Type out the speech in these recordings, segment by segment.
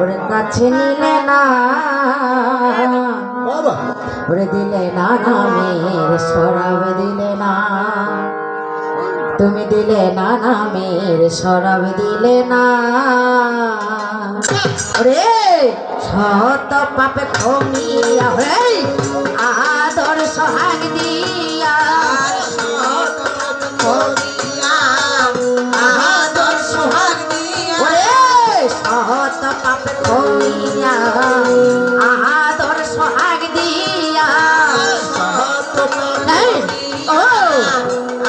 ওরে কাছে নিলে না। ওরে দিলে না নামের সরব দিলে না। তুমি দিলে না নামের সরব দিলে না। ওরে শত পাপে খমিয়া হয়ে আদর সহাগ দিয়ে Oh!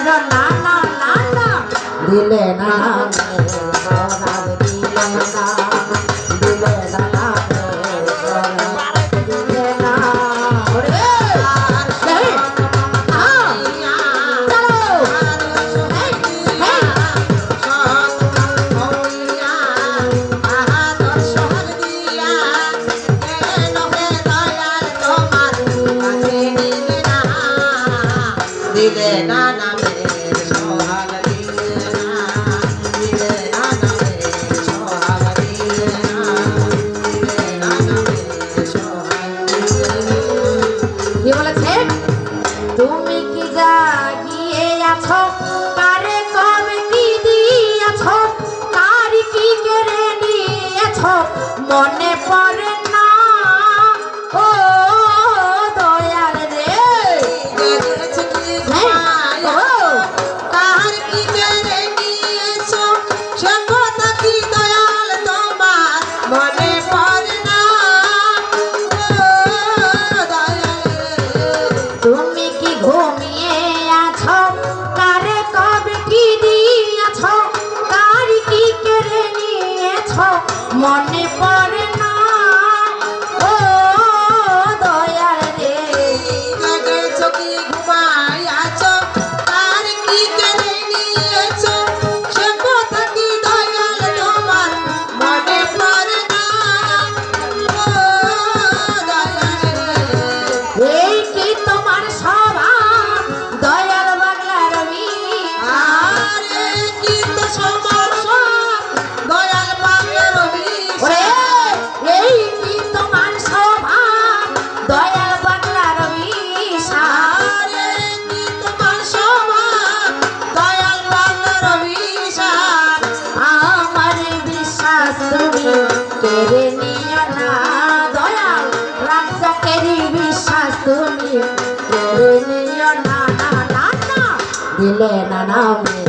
না না না না দিলে না। নামের সোহাগ நானாமே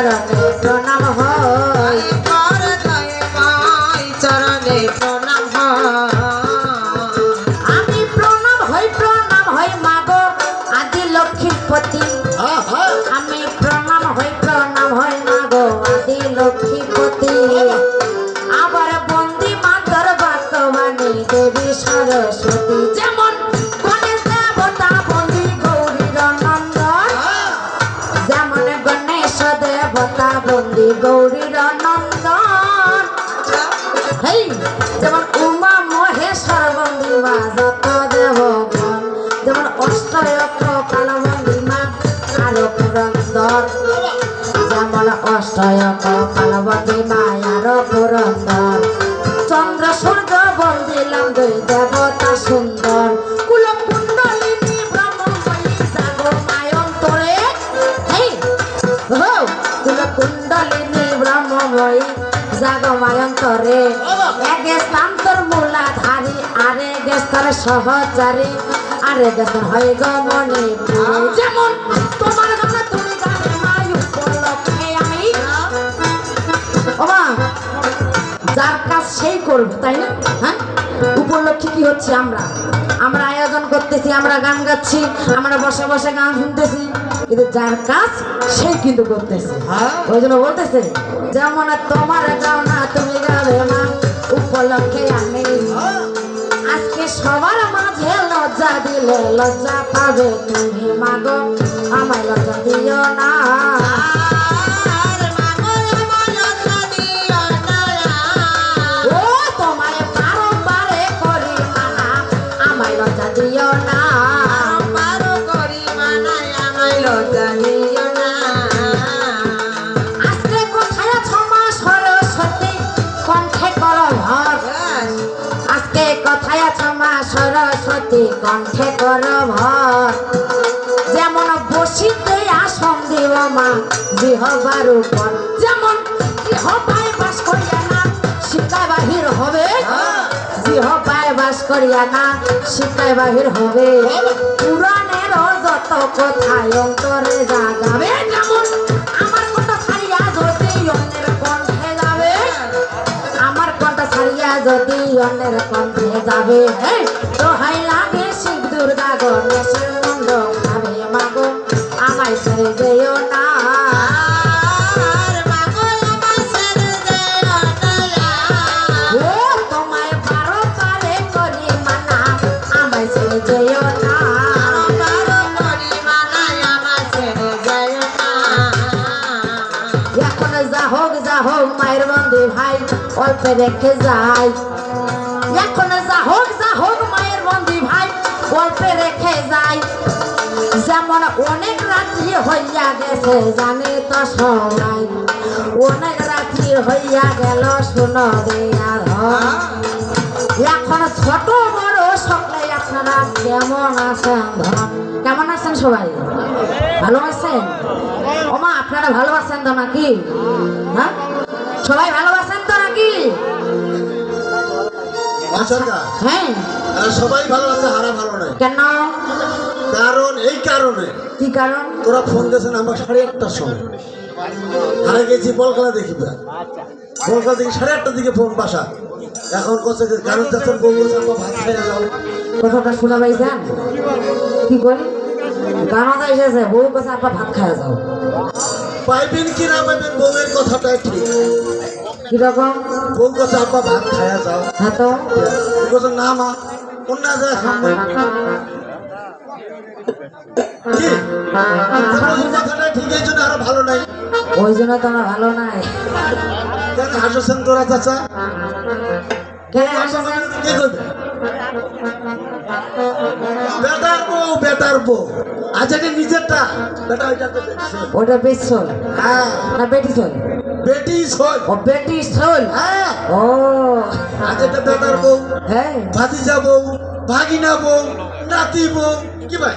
사랑해 সহচারী আরে দেখুন হয় গমনে যেমন তোমার যার কাজ সেই করবে তাই না? হ্যাঁ? উপলক্ষে কি হচ্ছে আমরা? আমরা আয়োজন করতেছি আমরা গান গাচ্ছি আমরা বসে বসে গান শুনতেছি। কিন্তু যার কাজ সেই কিন্তু করতেছে। ওই জন্য বলতেছে যেমন তোমার গাও না তুমি গাবে মা উপলক্ষে আমি। আজকে সবার মাঝে লজ্জা দিলে লজ্জা পাবে তুমি মাগ। আমার লজ্জা দিও না। কণ্ঠে কর ভর যেমন বসিতে আসন দিব মা জিহবার উপর। যেমন জিহবায় বাস করিয়া না বাহির হবে। জিহবায় বাস করিয়া না সীতায় বাহির হবে। পুরাণের যত কথায় অন্তরে জাগাবে যেমন আমার কথা ছাড়িয়া যদি অন্যের কণ্ঠে যাবে। আমার কণ্ঠ ছাড়িয়া যদি অন্যের কণ্ঠে যাবে। হেই, দোহাই লাগে শিব দুর্গা গণেশের মুন্ড খাবে মাগো আমায় ছেড়ে যেও না এখন যা হোক যা হোক, মায়ের বন্ধু ভাই, অল্পে রেখে যাই। যেমন অনেক রাত্রি হইয়া গেছে জানে তো সবাই অনেক রাত্রি হইয়া গেল শুনো দেয়ার এখন ছোট বড় সকলে আপনারা কেমন আছেন ধন? কেমন আছেন সবাই? ভালো আছেন? ওমা আপনারা ভালো আছেন তো নাকি? হ্যাঁ? সবাই ভালোবাসেন তো নাকি? হ্যাঁ সবাই ভালো আছে হারা ভালো নাই। কেন? কারণ এই কারণে কি কারণ? তোরা ফোন দিয়েছেন আমার সাড়ে আটটার সময়। হারে গেছি বলকালা দেখিবে বলকালা দেখি সাড়ে আটটার দিকে ফোন বাসা এখন কত কারণ যাচ্ছেন বউ বলছে আমার ভাত খাইয়া যাও। কথাটা শোনা ভাই যান কি করি? গানাটা এসেছে বউ কাছে আপনার ভাত খাওয়া যাও। পাইবেন কি না পাইবেন বউয়ের কথাটাই ঠিক। কীরকম বউ কাছে আব্বা ভাত খাইয়া যাও। হ্যাঁ তো। না মা অন্য যায় খাব কি বউয়ের কথাটা ঠিক এই জন্য আরও ভালো নাই ওই জন্য তো আমার ভালো নাই কেন হাসছেন চাচা কেন হাসেছেন কে করবে বেটার এটা নিজেরটা বেটা ওইটা তো ওটা বেশ শোল হ্যাঁ না বেটি শোল বেটি সই ও বেটি শোল হ্যাঁ ও আজ এটা বেটার বউ হ্যাঁ ভাতিজা বউ, ভাগিনা বউ, নাতি বউ, কি ভাই?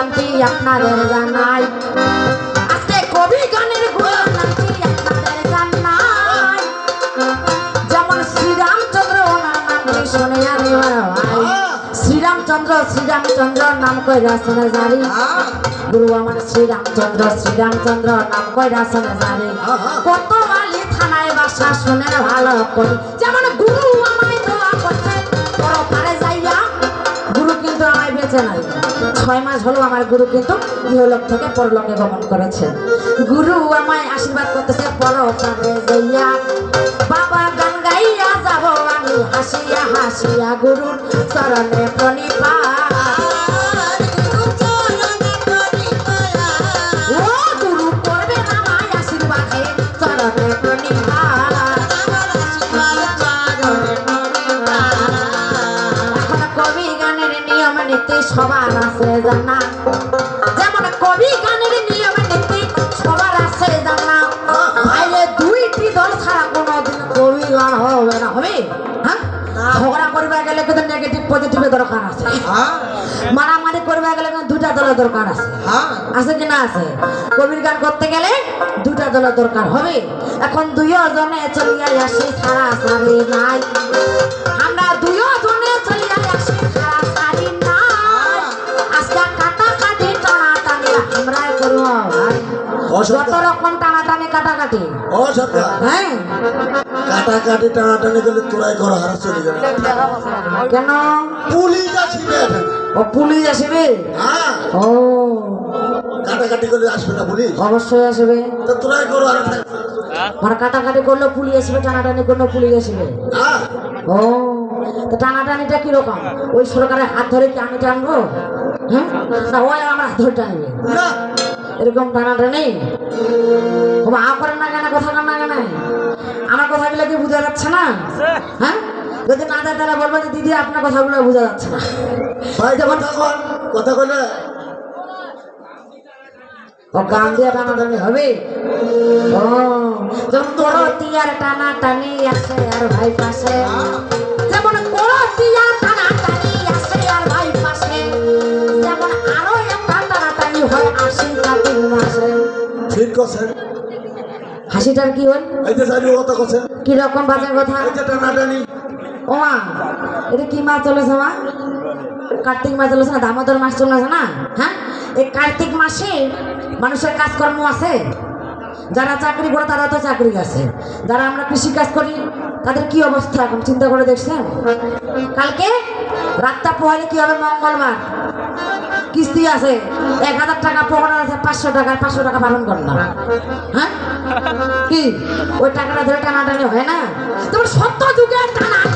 গুরুর নামটি আপনাদের জানাই। আজকে কবি গানের যেমন শ্রীরামচন্দ্র ওনার নামটি শুনে শ্রীরামচন্দ্র শ্রীরামচন্দ্র নাম কইরা শুনে জানি। গুরু আমার শ্রীরামচন্দ্র শ্রীরামচন্দ্র নাম কইরা শুনে জানি। কত থানায় বাসা শুনে ভালো করি। যেমন গুরু বেঁচে নাই ছয় মাস হলো আমার গুরু কিন্তু ইহলোক থেকে পরলোকে গমন করেছে। গুরু আমায় আশীর্বাদ করতেছে পর পারে যাইয়া বাবা গান গাইয়া যাব আমি, হাসিয়া হাসিয়া গুরুর চরণে প্রণিপাত মারামারি করবে গেলে দুটা দলের দরকার আছে। হ্যাঁ। আছে কি না আছে? কবির গান করতে গেলে দুটা দলের দরকার হবে। এখন দুইও জনে চলিয়া আসি সারি নাই। আমরা দুইও জনে চলিয়া যত রকম টানা টানি কাটা কাটি ও সরকার হ্যাঁ। কাটা কাটি টানাটানি করলে তোরাই ঘর হারা চলে যাবে। কেন? পুলিশ আসবে ও পুলিশ আসবে? হ্যাঁ। ও। কাটাকাটি করলে আসবে না পুলিশ? অবশ্যই আসবে। তো তোরাই আর থাকবে। মানে কাটাকাটি করলে পুলিশ আসবে টানাটানি করলে পুলিশ আসবে? হ্যাঁ। ও। তো টানাটানিটা কীরকম? ওই সরকারের হাত ধরে কি আমি টানবো? হ্যাঁ? না ওই আমার হাত ধরে টানবে। না। এরকম টানাটানি ও আ করেন না কেন? কথা না কেন? আমার কথাগুলো কি বোঝা যাচ্ছে না? হ্যাঁ? যদি না দেয় তাহলে বলব যে দিদি আপনার কথাগুলো বোঝা যাচ্ছে না। ভাই কথা কলে ও গান দিয়ে টানাটানি হবে? ও যেমন টানা টানি আছে আর ভাই পাশে। যেমন বড় তিয়া টানা ঠিক করছেন হাসিটার কি হল এই যে জানি কথা কি রকম বাজার কথা? এই যে টানাটানি ও মা এটা কি মাস চলেছে মা? কার্তিক মাস চলেছে না? দামোদর মাস চলেছে না? হ্যাঁ? এই কার্তিক মাসে মানুষের কাজকর্ম আছে। যারা চাকরি করে তারা তো চাকরি আছে। যারা আমরা কৃষি কাজ করি তাদের কি অবস্থা? এখন চিন্তা করে দেখছেন? কালকে রাতটা পোহালে কি হবে মঙ্গলবার? কিস্তি আছে, এক হাজার টাকা পকেট আছে, পাঁচশো টাকা পাঁচশো টাকা পালন কর না। হ্যাঁ? কি? ওই টাকাটা ধরে টানাটানি হয় না? তোমার সত্য যুগে টানাটানি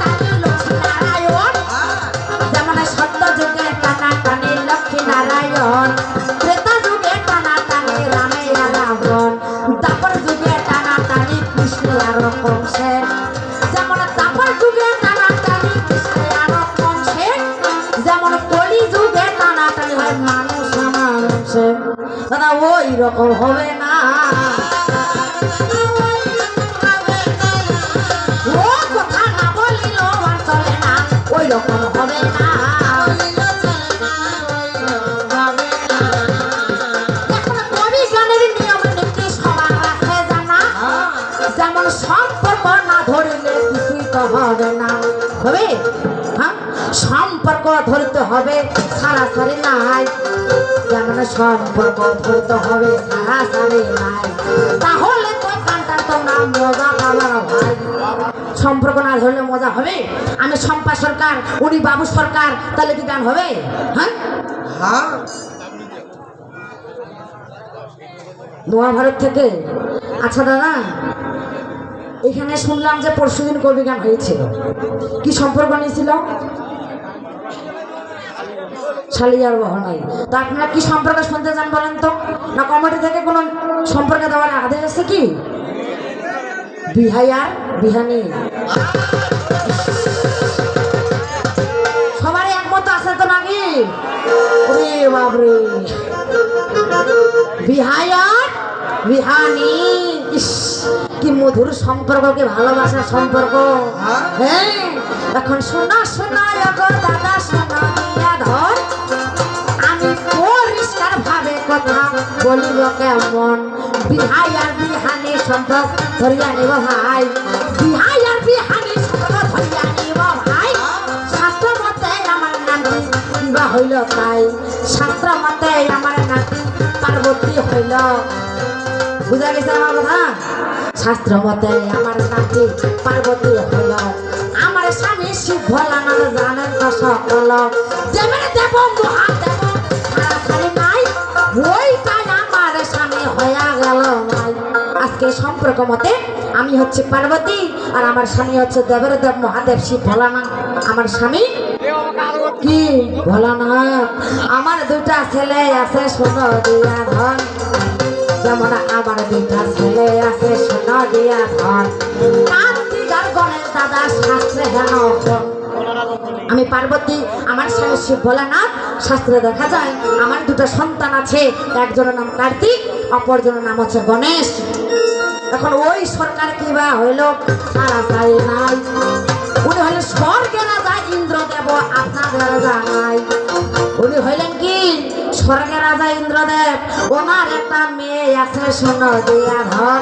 হবে না। ও কথা না ওই রকম হবে না। সম্পর্ক না ধরলে কিছুই তো হবে না। হবে হ্যাঁ সম্পর্ক ধরতে হবে সারা সারি নাই। যেমন সম্পর্ক ধরতে হবে সারা সারি নাই। তাহলে তো গানটা তোমরা মজা পাবা ভাই সম্পর্ক না ধরলে মজা হবে? আমি শম্পা সরকার উনি বাবু সরকার তাহলে কি গান হবে? হ্যাঁ? হ্যাঁ। মহাভারত থেকে। আচ্ছা দাদা এখানে শুনলাম যে পরশুদিন কবি গান হয়েছিল। কি সম্পর্ক নিয়েছিল? শালিয়ার বহনাই তো আপনারা কি সম্পর্কে শুনতে চান বলেন তো? না কমিটি থেকে কোনো সম্পর্কে দেওয়ার আদেশ আছে কি? বিহাই আর বিহানি। সবারই একমত আছে তো নাকি? বাবরে বিহায়ার বিহানি ইস কি মধুর সম্পর্ক কি ভালোবাসার সম্পর্ক। হ্যাঁ? এখন শোনা শোনা গো দাদা শোনা ধর। আমি পরিষ্কার ভাবে কথা বলিব কেমন? বিহাই আর বিহানি সম্পর্ক ধরিয়া নিব ভাই। বিহাই আর বিহানি সম্পর্ক ধরিয়া নিব ভাই। শাস্ত্র মতে আমার নাতি কিবা হইল তাই। শাস্ত্র মতে আমার নাতি পার্বতী হইল বুঝা গেছে আমার কথা? শাস্ত্র মতে আমার নাতি পার্বতী হইল আমার স্বামী শিব ভোলানাথ জানেন তো সকল। যেমন দেব নাই ওইটাই আমার স্বামী হইয়া গেল নাই। আজকে সম্পর্ক মতে আমি হচ্ছে পার্বতী আর আমার স্বামী হচ্ছে দেবের দেব মহাদেব শিব ভোলানাথ। আমার স্বামী কি? ভোলানাথ। আমার দুটা ছেলে আছে সোনা দিয়া ধন। যেমন আমার ছেলে আছে, সোনা দিয়া কার্তিক গণেশ দাদা শাস্ত্রে আমি পার্বতী, আমার স্বামী শিব ভোলানাথ, শাস্ত্রে দেখা যায় আমার দুটো সন্তান আছে, একজনের নাম কার্তিক, অপরজনের নাম হচ্ছে গণেশ। এখন ওই সরকার কি বা হইল? সারা সাই নাই। উনি হলেন স্বর্গে রাজা ইন্দ্রদেব আপনাদের জানাই। উনি হইলেন কি? স্বর্গের রাজা ইন্দ্রদেব। ওনার একটা মেয়ে আছে শোনো দিয়া ধর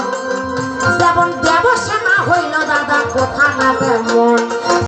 যেমন দেবসেনা হইল দাদা, কোথা না